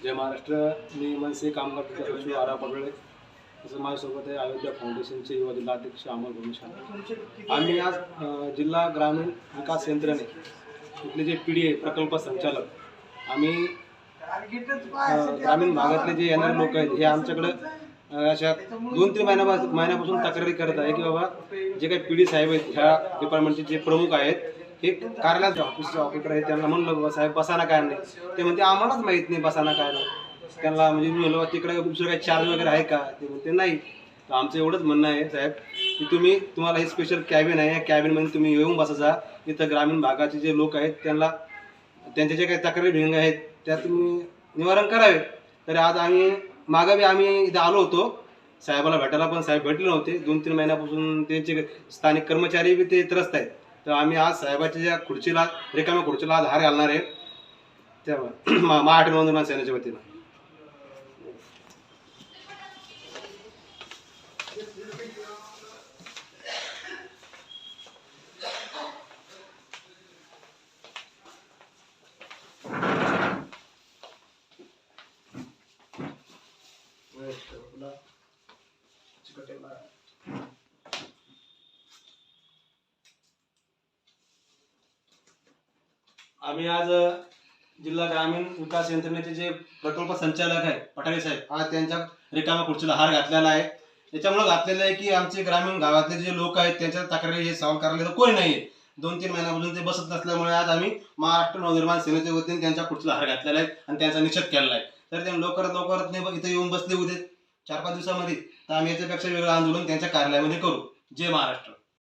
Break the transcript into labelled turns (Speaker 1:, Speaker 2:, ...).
Speaker 1: जय महाराष्ट्र. मी मनसे कामगार सचिव आरा पडळे तसं माझ्यासोबत आहे अयोध्या फाउंडेशनचे युवा जिल्हाध्यक्ष अमोल भूमिशा आम्ही आज जिल्हा ग्रामीण विकास यंत्रणे इथले जे पी डी आहे प्रकल्प संचालक आम्ही ग्रामीण भागातले जे येणारे लोक आहेत हे आमच्याकडं अशा दोन तीन महिन्यापासून महिन्यापासून तक्रारी करत आहे की बाबा जे काही पी डी साहेब आहेत ह्या डिपार्टमेंटचे जे प्रमुख आहेत हे कार्यालयात ऑफिसचे ऑपरेटर आहे त्यांना म्हणलं बाबा साहेब बसाना काय नाही. ते म्हणते आम्हालाच माहीत नाही बसाना काय नाही. त्यांना म्हणजे मी म्हणलं तिकडे दुसरं काही चार्ज वगैरे आहे का? ते म्हणते नाही. तर आमचं एवढंच म्हणणं आहे साहेब की तुम्ही तुम्हाला हे स्पेशल कॅबिन आहे. या कॅबिनमध्ये तुम्ही येऊन बसायचा इथं ग्रामीण भागाचे जे लोक आहेत त्यांना त्यांच्या जे काही तक्रारी भिंग आहेत त्या तुम्ही निवारण करावे. तर आज आम्ही मागं बी आम्ही इथं आलो होतो. साहेबाला भेटायला पण साहेब भेटले नव्हते. दोन तीन महिन्यापासून त्यांचे स्थानिक कर्मचारी बी ते त्रस्त आहेत. तर आम्ही आज साहेबाच्या ज्या खुर्चीला रिकाम्या खुर्चीला आज हार घालणार आहे. त्या मा- महाराष्ट्र सेनेच्या वतीनं. आम्ही आज जिल्हा ग्रामीण विकास यंत्रणेचे जे प्रकल्प संचालक आहे पठारे साहेब आज त्यांच्या रिकाम्या खुर्चीला हार घातलेला आहे. त्याच्यामुळे घातलेलं आहे की आमचे ग्रामीण गावातले जे लोक आहेत त्यांच्या तक्रारी हे सॉल्व्ह करायला तर कोणी नाही दोन तीन महिन्यापासून ते बसत नसल्यामुळे आज आम्ही महाराष्ट्र नवनिर्माण सेनेच्या वतीने त्यांच्या खुर्चीला हार घातलेला आहे आणि त्यांचा निषेध केलेला आहे. तर ते लवकरात लवकरात नाही इथे येऊन बसले उद्या चार पाच दिवसामध्ये. तर आम्ही याच्यापेक्षा वेगळं आंदोलन त्यांच्या कार्यालयामध्ये करू. जय महाराष्ट्र.